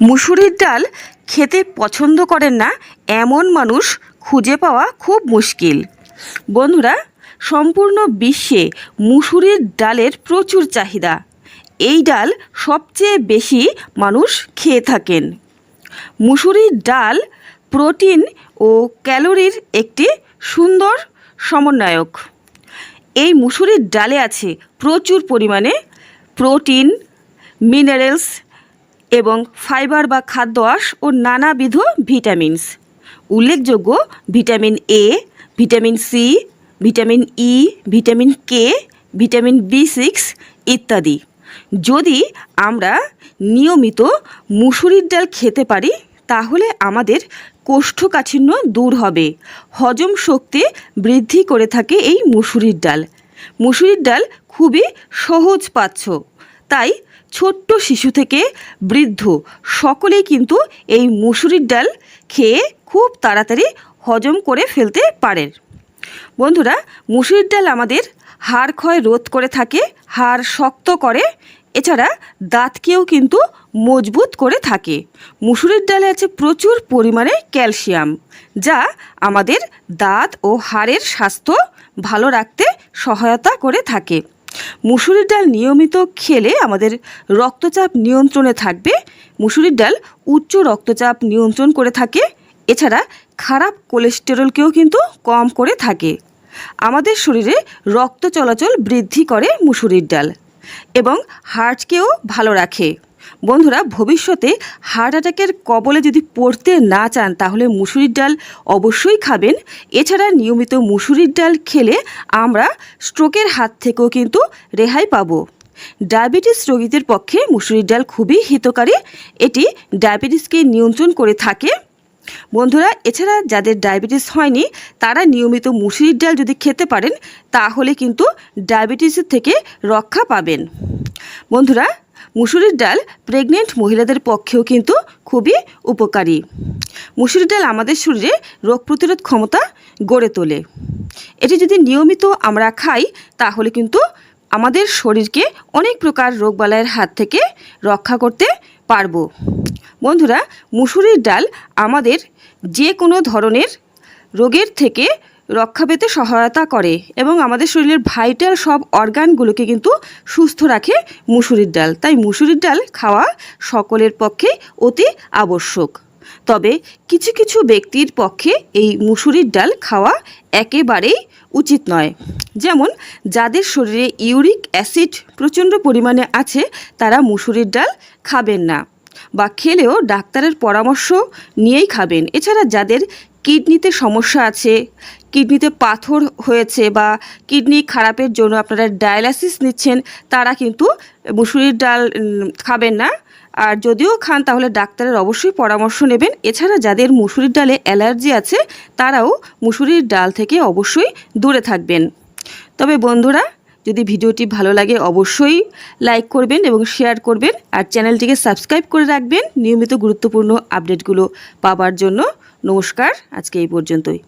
মুসুরির ডাল খেতে পছন্দ করেন না, এমন মানুষ খুঁজে পাওয়া খুব মুশকিল। বন্ধুরা, সম্পূর্ণ বিশ্বে মুসুরির ডালের প্রচুর চাহিদা। এই ডাল সবচেয়ে বেশি মানুষ খেয়ে থাকেন। মুসুরির ডাল প্রোটিন ও ক্যালোরির একটি সুন্দর সমন্বয়ক। এই মুসুরির ডালে আছে প্রচুর পরিমাণে প্রোটিন, মিনারেলস এবং ফাইবার বা খাদ্য আঁশ ও নানাবিধ ভিটামিনস। উল্লেখযোগ্য vitamin A, vitamin C, vitamin E, vitamin K, vitamin B six ইত্যাদি। যদি আমরা নিয়মিত মুসুরির ডাল খেতে পারি, তাহলে আমাদের কোষ্ঠকাঠিন্য দূর হবে। হজম শক্তি বৃদ্ধি করে থাকে এই মুসুরির ডাল। মুসুরির ডাল খুবই সহজ পাচ্ছ তাই ছোট্ট শিশু থেকে বৃদ্ধ সকলেই কিন্তু এই মুসুরির ডাল খেয়ে খুব তাড়াতাড়ি হজম করে ফেলতে পারেন। বন্ধুরা, মুসুরির ডাল আমাদের হাড় ক্ষয় রোধ করে থাকে, হাড় শক্ত করে। এছাড়া দাঁতকেও কিন্তু মজবুত করে থাকে। মুসুরির ডালে আছে প্রচুর পরিমাণে ক্যালসিয়াম, যা আমাদের দাঁত ও হাড়ের স্বাস্থ্য ভালো রাখতে সহায়তা করে থাকে। মুসুরির ডাল নিয়মিত খেলে আমাদের রক্তচাপ নিয়ন্ত্রণে থাকবে। মুসুরির ডাল উচ্চ রক্তচাপ নিয়ন্ত্রণ করে থাকে। এছাড়া খারাপ কোলেস্টেরলকেও কিন্তু কম করে থাকে। আমাদের শরীরে রক্ত চলাচল বৃদ্ধি করে মুসুরির ডাল এবং হার্টকেও ভালো রাখে। বন্ধুরা, ভবিষ্যতে হার্ট অ্যাটাকের কবলে যদি পড়তে না চান, তাহলে মুসুরির ডাল অবশ্যই খাবেন। এছাড়া নিয়মিত মুসুরির ডাল খেলে আমরা স্ট্রোকের হাত থেকেও কিন্তু রেহাই পাবো। ডায়াবেটিস রোগীদের পক্ষে মুসুরির ডাল খুবই হিতকারী। এটি ডায়াবেটিসকে নিয়ন্ত্রণ করে থাকে। বন্ধুরা, এছাড়া যাদের ডায়াবেটিস হয়নি, তারা নিয়মিত মুসুরির ডাল যদি খেতে পারেন, তাহলে কিন্তু ডায়াবেটিসের থেকে রক্ষা পাবেন। বন্ধুরা মুসুরির ডাল প্রেগনেন্ট মহিলাদের পক্ষেও কিন্তু খুবই উপকারী। মুসুরির ডাল আমাদের শরীরে রোগ প্রতিরোধ ক্ষমতা গড়ে তোলে। এটি যদি নিয়মিত আমরা খাই, তাহলে কিন্তু আমাদের শরীরকে অনেক প্রকার রোগবালাইয়ের হাত থেকে রক্ষা করতে পারব। বন্ধুরা, মুসুরির ডাল আমাদের যে কোনো ধরনের রোগের থেকে রক্ষা পেতে সহায়তা করে এবং আমাদের শরীরের ভাইটাল সব অর্গানগুলোকে কিন্তু সুস্থ রাখে মুসুরির ডাল। তাই মুসুরির ডাল খাওয়া সকলের পক্ষে অতি আবশ্যক। তবে কিছু কিছু ব্যক্তির পক্ষে এই মুসুরির ডাল খাওয়া একেবারেই উচিত নয়। যেমন, যাদের শরীরে ইউরিক অ্যাসিড প্রচণ্ড পরিমাণে আছে, তারা মুসুরির ডাল খাবেন না বা খেলেও ডাক্তারের পরামর্শ নিয়েই খাবেন। এছাড়া যাদের কিডনিতে সমস্যা আছে, কিডনিতে পাথর হয়েছে বা কিডনি খারাপের জন্য আপনারা ডায়ালাসিস নিচ্ছেন, তারা কিন্তু মুসুরির ডাল খাবেন না। আর যদিও খান, তাহলে ডাক্তারের অবশ্যই পরামর্শ নেবেন। এছাড়া যাদের মুসুরির ডালে অ্যালার্জি আছে, তারাও মুসুরির ডাল থেকে অবশ্যই দূরে থাকবেন। তবে বন্ধুরা যদি ভিডিওটি ভালো লাগে অবশ্যই লাইক করবেন এবং শেয়ার করবেন আর চ্যানেলটিকে সাবস্ক্রাইব করে রাখবেন নিয়মিত গুরুত্বপূর্ণ আপডেটগুলো পাবার জন্য। নমস্কার, আজকে এই পর্যন্তই।